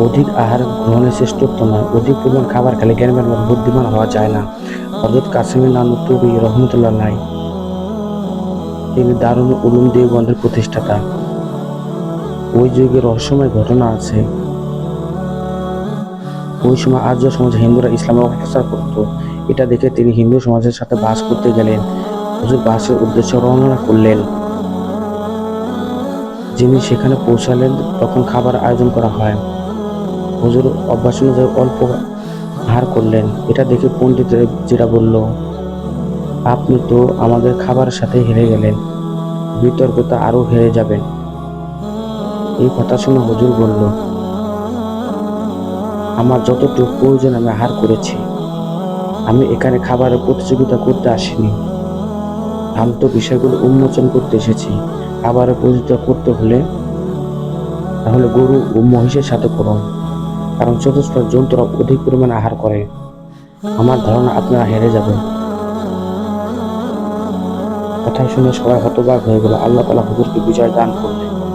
অধিক আহার গ্রহণের শ্রেষ্ঠত্ব নয়। অধিক পরিমাণ খাবার খেলে জ্ঞানবান বা বুদ্ধিমান হওয়া যায় না। হজরত কাসিমের নানু তুবি রহমতুল্লাহ নাই তিনি দারুণ উলুম দেওবন্দের প্রতিষ্ঠাতা। ওই যুগে রহস্যময় ঘটনা আছে। ওই সময় আর্য সমাজে হিন্দুরা ইসলামের অপপ্রচার করত। এটা দেখে তিনি হিন্দু সমাজের সাথে বাস করতে গেলেন। হুজুর বাসের উদ্দেশ্যে রওনা করলেন। যিনি সেখানে পৌঁছালেন, তখন খাবার আয়োজন করা হয়। হুজুর অভ্যাস অনুযায়ী অল্প আহার করলেন, এটা দেখে পণ্ডিত যেটা বলল, আপনি তো আমাদের খাবারের সাথে হেরে গেলেন বিতর্কে তো আরও হেরে যাবেন। এই কথা শুনে হুজুর বলল, আমার যতটুকু প্রয়োজন আমি আহার করেছি। আমি এখানে খাবারের প্রতিযোগিতা করতে আসিনি। ভ্রান্ত বিষয়গুলো উন্মোচন করতে এসেছি। খাবারের প্রতিযোগিতা করতে হলে তাহলে গরু ও মহিষের সাথে করুন। কারণ চতুষ্প জন্তুরা অধিক পরিমাণে আহার করে। আমার ধারণা আপনারা হেরে যাবেন। কথা শুনে সবাই হতবাক হয়ে গেল। আল্লাহ তালা হুজুরকে বিজয় দান করলেন।